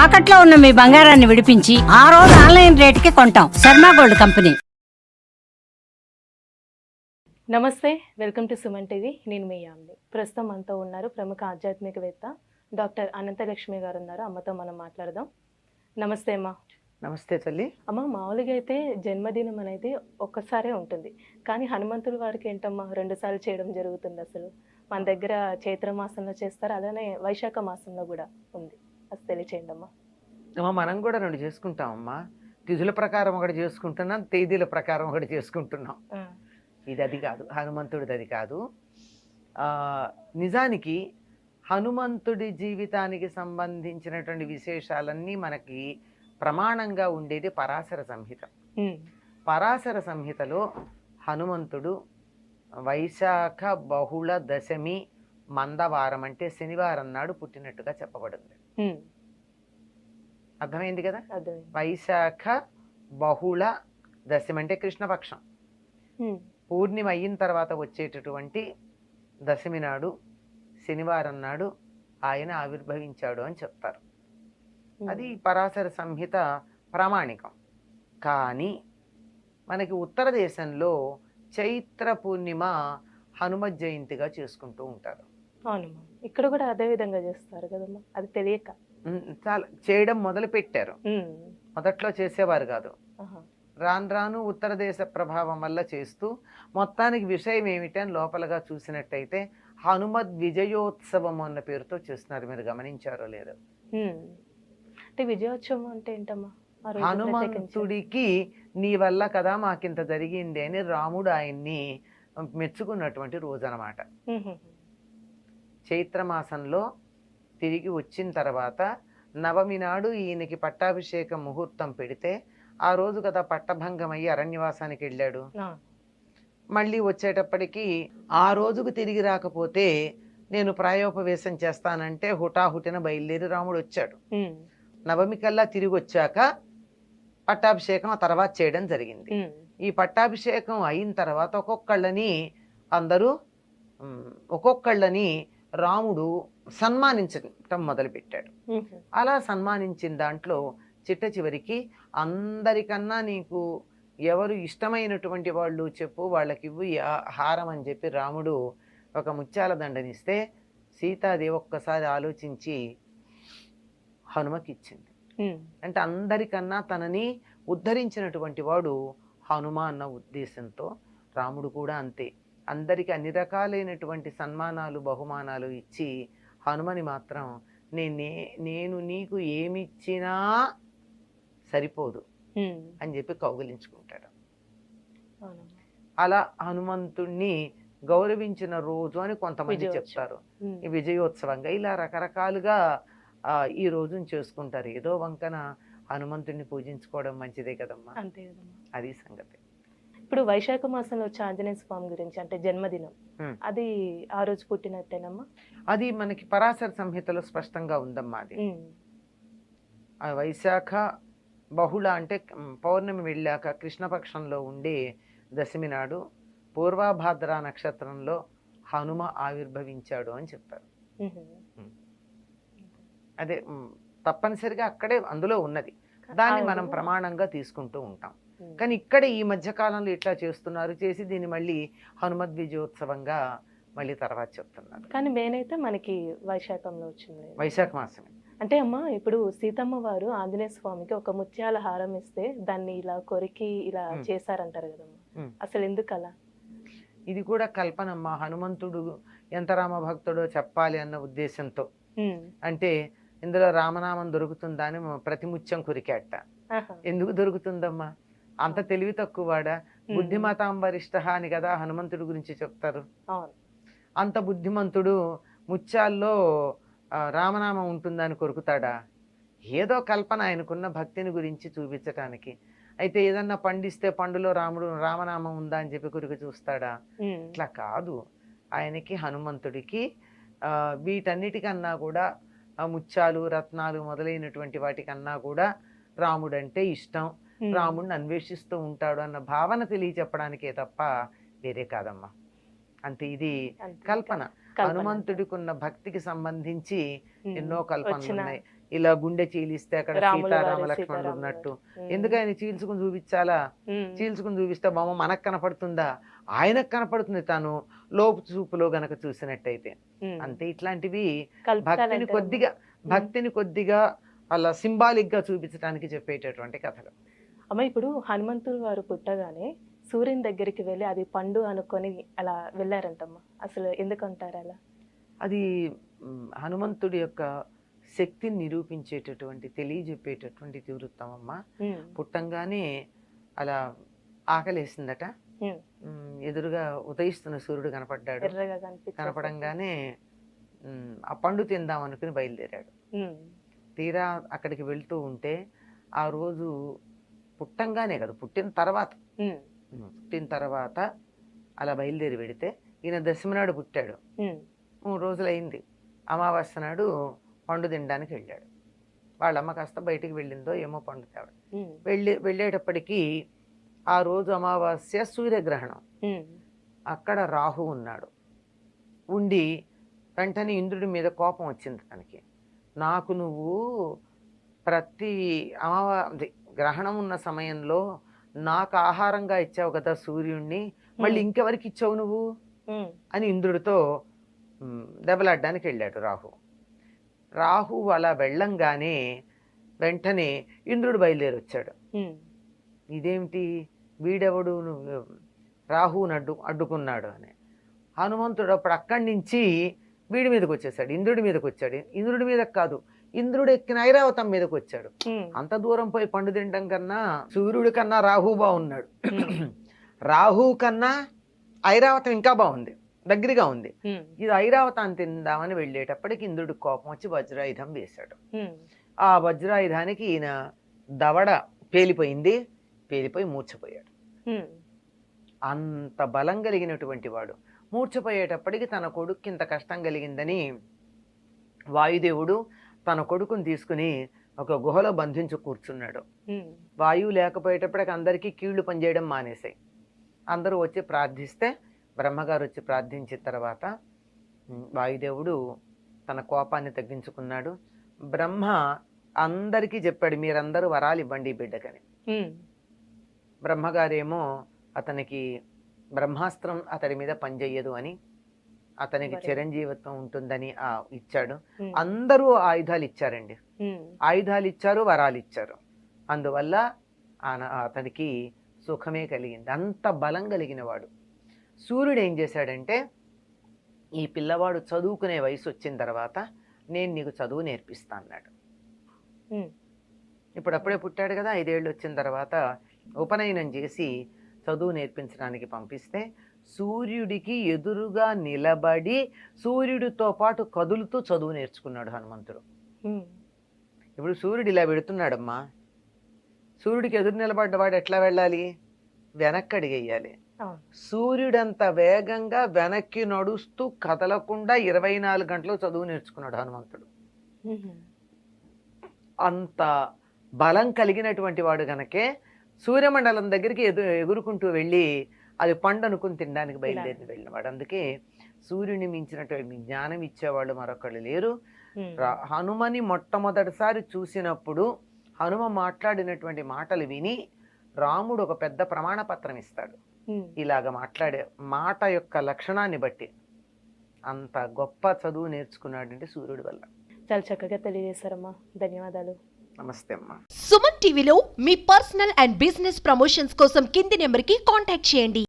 తాకట్లో ఉన్న మీ బంగారాన్ని విడిపించి ఆ రోజు ఆన్లైన్ రేటుకి కొంటాం. Sharma gold company. నమస్తే వెల్కమ్ టు సుమన్ టీవీ. నేను మీ యామ్ని ప్రస్తుతం మనతో ఉన్నారు ప్రముఖ ఆధ్యాత్మికవేత్త డాక్టర్ అనంతలక్ష్మి గారు ఉన్నారు అమ్మతో మనం మాట్లాడదాం. నమస్తే అమ్మా. నమస్తే తల్లి. అమ్మ మామూలుగా అయితే జన్మదినం అనేది ఒక్కసారే ఉంటుంది. కానీ హనుమంతుడి వారికి ఏంటమ్మా రెండు సార్లు చేయడం జరుగుతుంది అసలు. మన దగ్గర చైత్ర మాసంలో చేస్తారు అలానే వైశాఖ మాసంలో కూడా ఉంది. అది తెలియచేయండి అమ్మా. అమ్మ మనం కూడా రెండు చేసుకుంటాం అమ్మా. తిథుల ప్రకారం ఒకటి చేసుకుంటున్నాం తేదీల ప్రకారం ఒకటి చేసుకుంటున్నాం. ఇది అది కాదు హనుమంతుడిది అది కాదు. నిజానికి హనుమంతుడి జీవితానికి సంబంధించినటువంటి విశేషాలన్నీ మనకి ప్రమాణంగా ఉండేది పరాశర సంహిత. పరాశర సంహితలో హనుమంతుడు వైశాఖ బహుళ దశమి మందవారం అంటే శనివారం నాడు పుట్టినట్టుగా చెప్పబడింది. అర్థమైంది కదా? వైశాఖ బహుళ దశమి అంటే కృష్ణపక్షం. పూర్ణిమ అయిన తర్వాత వచ్చేటటువంటి దశమి నాడు శనివారం నాడు ఆయన ఆవిర్భవించాడు అని చెప్తారు. అది పరాశర సంహిత ప్రామాణికం. కానీ మనకి ఉత్తర దేశంలో చైత్ర పూర్ణిమ హనుమత్ జయంతిగా చేసుకుంటూ ఉంటారు. ఇక్కడ కూడా అదే విధంగా చేస్తారు కదమ్మా. అది తెలియక. చాలా చేయడం మొదలు పెట్టారు మొదట్లో చేసేవారు కాదు. రాను రాను ఉత్తర దేశ ప్రభావం వల్ల చేస్తూ మొత్తానికి విషయం ఏమిటి అని లోపలగా చూసినట్టయితే హనుమద్ విజయోత్సవం అన్న పేరుతో చేస్తున్నారు. మీరు గమనించారో లేదో. అంటే విజయోత్సవం అంటే ఏంటమ్మా. హనుమంతుడికి నీ వల్ల కదా మాకింత జరిగింది అని రాముడు ఆయన్ని మెచ్చుకున్నటువంటి రోజు అనమాట చైత్రమాసంలో తిరిగి వచ్చిన తర్వాత నవమి నాడు ఈయనకి పట్టాభిషేక ముహూర్తం పెడితే ఆ రోజు కదా పట్టభంగం అయ్యి అరణ్యవాసానికి వెళ్ళాడు. మళ్ళీ వచ్చేటప్పటికి ఆ రోజుకు తిరిగి రాకపోతే నేను ప్రాయోపవేశం చేస్తానంటే హుటాహుటిన బయలుదేరి రాముడు వచ్చాడు. నవమి కల్లా తిరిగి వచ్చాక పట్టాభిషేకం ఆ తర్వాత చేయడం జరిగింది. ఈ పట్టాభిషేకం అయిన తర్వాత ఒక్కొక్కళ్ళని అందరూ ఒక్కొక్కళ్ళని రాముడు సన్మానించటం మొదలుపెట్టాడు. అలా సన్మానించిన దాంట్లో చిట్ట చివరికి అందరికన్నా నీకు ఎవరు ఇష్టమైనటువంటి వాళ్ళు చెప్పు వాళ్ళకి ఇవ్వు హారం అని చెప్పి రాముడు ఒక ముత్యాల దండనిస్తే సీతాదేవి ఒక్కసారి ఆలోచించి హనుమకి ఇచ్చింది అంటే అందరికన్నా తనని ఉద్ధరించినటువంటి వాడు హనుమ అన్న ఉద్దేశంతో రాముడు కూడా అంతే. అందరికి అన్ని రకాలైనటువంటి సన్మానాలు బహుమానాలు ఇచ్చి హనుమని మాత్రం నేనే నేను నీకు ఏమిచ్చినా సరిపోదు అని చెప్పి కౌగిలించుకుంటాడు. అలా హనుమంతుణ్ణి గౌరవించిన రోజు అని కొంతమంది. చెప్తారు. విజయోత్సవంగా ఇలా రకరకాలుగా ఈ రోజును చేసుకుంటారు. ఏదో వంకన హనుమంతుడిని పూజించుకోవడం మంచిదే కదమ్మా. అంతే కదమ్మా. అది సంగతి. ఇప్పుడు వైశాఖ మాసంలో వచ్చే ఆంజనేయ స్వామి గురించి అంటే జన్మదినం. అది ఆ రోజు పుట్టినట్టేనమ్మా? అది మనకి పరాశర సంహితలో స్పష్టంగా ఉందమ్మా అది. ఆ వైశాఖ బహుళ అంటే పౌర్ణమి వెళ్ళాక కృష్ణపక్షంలో ఉండే దశమి నాడు పూర్వాభాద్ర నక్షత్రంలో హనుమ ఆవిర్భవించాడు అని చెప్పారు. అదే తప్పనిసరిగా అక్కడే అందులో ఉన్నది. దాన్ని మనం ప్రమాణంగా తీసుకుంటూ ఉంటాం. కానీ ఇక్కడ ఈ మధ్య కాలంలో ఇట్లా చేస్తున్నారు చేసి దీన్ని మళ్ళీ హనుమద్ విజయోత్సవంగా మళ్ళీ తర్వాత చెప్తున్నారు. కానీ మెయిన్ అయితే మనకి వైశాఖంలో వచ్చింది. వైశాఖ మాసమే. అంటే అమ్మ ఇప్పుడు సీతమ్మ వారు ఆంజనేయ స్వామికి ఒక ముత్యాల హారం ఇస్తే దాన్ని ఇలా కొరికి ఇలా ఉమ్. చేశారంటారు కదమ్మా ఉమ్. అసలు ఎందుకు అలా? ఇది కూడా కల్పనమ్మ హనుమంతుడు ఎంత రామ భక్తుడో చెప్పాలి అన్న ఉద్దేశంతో. అంటే ఇందులో రామనామం దొరుకుతుందా అని ప్రతిముత్యం కురికాట. ఆహా. ఎందుకు దొరుకుతుందమ్మా? అంత తెలివి తక్కువవాడా బుద్ధిమతాం వరిష్ట అని కదా హనుమంతుడి గురించి చెప్తారు. అంత బుద్ధిమంతుడు ముత్యాల్లో రామనామం ఉంటుందని కొరుకుతాడా? ఏదో కల్పన ఆయనకున్న భక్తిని గురించి చూపించటానికి. అయితే ఏదన్నా పండిస్తే పండులో రాముడు రామనామం ఉందా అని చెప్పి కొరికి చూస్తాడా? ఇట్లా కాదు. ఆయనకి హనుమంతుడికి వీటన్నిటికన్నా కూడా ముత్యాలు రత్నాలు మొదలైనటువంటి వాటికన్నా కూడా రాముడంటే ఇష్టం. రాముడిని అన్వేషిస్తూ ఉంటాడు అన్న భావన తెలియచెప్పడానికే తప్ప వేరే కాదమ్మా అంతే ఇది. కల్పన కల్పన. హనుమంతుడికి ఉన్న భక్తికి సంబంధించి ఎన్నో కల్పనలు ఉన్నాయి ఇలా గుండె చీలిస్తే అక్కడ సీతారామ లక్ష్మణుడు ఉన్నట్టు. ఎందుకు ఆయన చీల్చుకుని చూపించాలా. చీల్చుకుని చూపిస్తే బొమ్మ మనకు కనపడుతుందా ఆయనకు కనపడుతుంది తాను లోపు చూపులో గనక చూసినట్టయితే. అంతే ఇట్లాంటివి భక్తిని. కొద్దిగా భక్తిని కొద్దిగా అలా సింబాలిక్గా చూపించడానికి చెప్పేటటువంటి కథలు అమ్మ ఇప్పుడు హనుమంతుడు వారు పుట్టగానే సూర్యుని దగ్గరికి వెళ్ళి అది పండు అనుకొని అలా వెళ్ళారంటమ్మా. అసలు ఎందుకంటారు అలా? అది హనుమంతుడి యొక్క శక్తిని నిరూపించేటటువంటి తెలియజెప్పేటటువంటి తీవృత్తం అమ్మ. పుట్టంగానే అలా ఆకలేసిందట. ఎదురుగా ఉదయిస్తున్న సూర్యుడు కనపడ్డాడు. కనపడంగానే ఆ పండు తిందాం అనుకుని బయలుదేరాడు. తీరా అక్కడికి వెళ్తూ ఉంటే ఆ రోజు పుట్టంగానే కదా పుట్టిన తర్వాత. పుట్టిన తర్వాత అలా బయలుదేరి వెడితే ఈయన దశమి నాడు పుట్టాడు. మూడు రోజులైంది. అమావాస్య నాడు పండు తినడానికి వెళ్ళాడు. వాళ్ళ అమ్మ కాస్త బయటికి వెళ్ళిందో ఏమో పండు తేవడం. వెళ్ళి వెళ్ళేటప్పటికీ ఆ రోజు అమావాస్య సూర్యగ్రహణం. అక్కడ రాహు ఉన్నాడు. ఉండి వెంటనే ఇంద్రుడి మీద కోపం వచ్చింది తనకి. నాకు నువ్వు ప్రతి అమావా గ్రహణం ఉన్న సమయంలో నాకు ఆహారంగా ఇచ్చావు కదా సూర్యుడిని మళ్ళీ. ఇంకెవరికి ఇచ్చావు నువ్వు. అని ఇంద్రుడితో దెబ్బలాడడానికి వెళ్ళాడు రాహు. రాహు అలా వెళ్ళంగానే వెంటనే ఇంద్రుడు బయలుదేరి వచ్చాడు. ఇదేమిటి? వీడెవడు? నువ్వు రాహుని అడ్డు అడ్డుకున్నాడు అని. హనుమంతుడు అప్పుడు అక్కడి నుంచి వీడి మీదకి వచ్చేసాడు ఇంద్రుడి మీదకి వచ్చాడు ఇంద్రుడి మీదకి కాదు ఇంద్రుడు ఎక్కిన ఐరావతం మీదకి వచ్చాడు. అంత దూరం పోయి పండు తినడం కన్నా సూర్యుడి కన్నా రాహు బాగున్నాడు. రాహు కన్నా ఐరావతం ఇంకా బాగుంది దగ్గరగా ఉంది. ఇది ఐరావతాన్ని తిందామని వెళ్ళేటప్పటికి ఇంద్రుడి కోపం వచ్చి వజ్రాయుధం వేశాడు. ఆ వజ్రాయుధానికి ఈయన దవడ పేలిపోయింది పేలిపోయి మూర్ఛపోయాడు ఉమ్. అంత బలం కలిగినటువంటి వాడు మూర్ఛపోయేటప్పటికి తన కొడుక్కి ఇంత కష్టం కలిగిందని వాయుదేవుడు తన కొడుకుని తీసుకుని ఒక గుహలో బంధించి కూర్చున్నాడు. వాయువు లేకపోయేటప్పటికి అందరికీ కీళ్ళు పనిచేయడం మానేశాయి అందరూ వచ్చి ప్రార్థిస్తే బ్రహ్మగారు వచ్చి ప్రార్థించిన తర్వాత వాయుదేవుడు తన కోపాన్ని తగ్గించుకున్నాడు బ్రహ్మ అందరికీ చెప్పాడు మీరందరూ వరాలు ఇవ్వండి బిడ్డకని. బ్రహ్మగారేమో అతనికి బ్రహ్మాస్త్రం అతడి మీద పనిచేయదు అని అతనికి. చిరంజీవిత్వం ఉంటుందని ఆ ఇచ్చాడు. అందరూ ఆయుధాలు ఇచ్చారండి. ఆయుధాలు ఇచ్చారు వరాలు ఇచ్చారు అందువల్ల అతనికి సుఖమే కలిగింది అంత బలం కలిగిన వాడు సూర్యుడు ఏం చేశాడంటే ఈ పిల్లవాడు చదువుకునే వయసు వచ్చిన తర్వాత నేను నీకు చదువు నేర్పిస్తా అన్నాడు. ఇప్పుడు అప్పుడే పుట్టాడు కదా ఐదేళ్ళు వచ్చిన తర్వాత ఉపనయనం చేసి చదువు నేర్పించడానికి పంపిస్తే సూర్యుడికి ఎదురుగా నిలబడి సూర్యుడితో పాటు కదులుతూ చదువు నేర్చుకున్నాడు హనుమంతుడు. ఇప్పుడు సూర్యుడు ఇలా పెడుతున్నాడమ్మా సూర్యుడికి ఎదురు నిలబడ్డవాడు ఎట్లా వెళ్ళాలి వెనక్కి అడిగేయాలి. సూర్యుడంత వేగంగా వెనక్కి నడుస్తూ కదలకుండా ఇరవై నాలుగు గంటలు చదువు నేర్చుకున్నాడు హనుమంతుడు. అంత బలం కలిగినటువంటి వాడు గనకే సూర్యమండలం దగ్గరికి ఎదు ఎగురుకుంటూ వెళ్ళి అది పండు అనుకుని తినడానికి. బయలుదేరి వెళ్ళినవాడు. అందుకే సూర్యుని మించినటువంటి జ్ఞానం ఇచ్చేవాళ్ళు మరొకళ్ళు లేరు. హనుమని మొట్టమొదటిసారి చూసినప్పుడు హనుమ మాట్లాడినటువంటి మాటలు విని రాముడు ఒక పెద్ద ప్రమాణ పత్రం ఇస్తాడు. ఇలాగ మాట్లాడే మాట యొక్క లక్షణాన్ని బట్టి అంత గొప్ప చదువు నేర్చుకున్నాడంటే సూర్యుడి వల్ల. చాలా చక్కగా తెలియజేశారమ్మా. ధన్యవాదాలు. నమస్తే అమ్మా. సుమన్ టీవీలో మీ పర్సనల్ అండ్ బిజినెస్ ప్రమోషన్స్ కోసం కింది నెంబర్కి కాంటాక్ట్ చేయండి.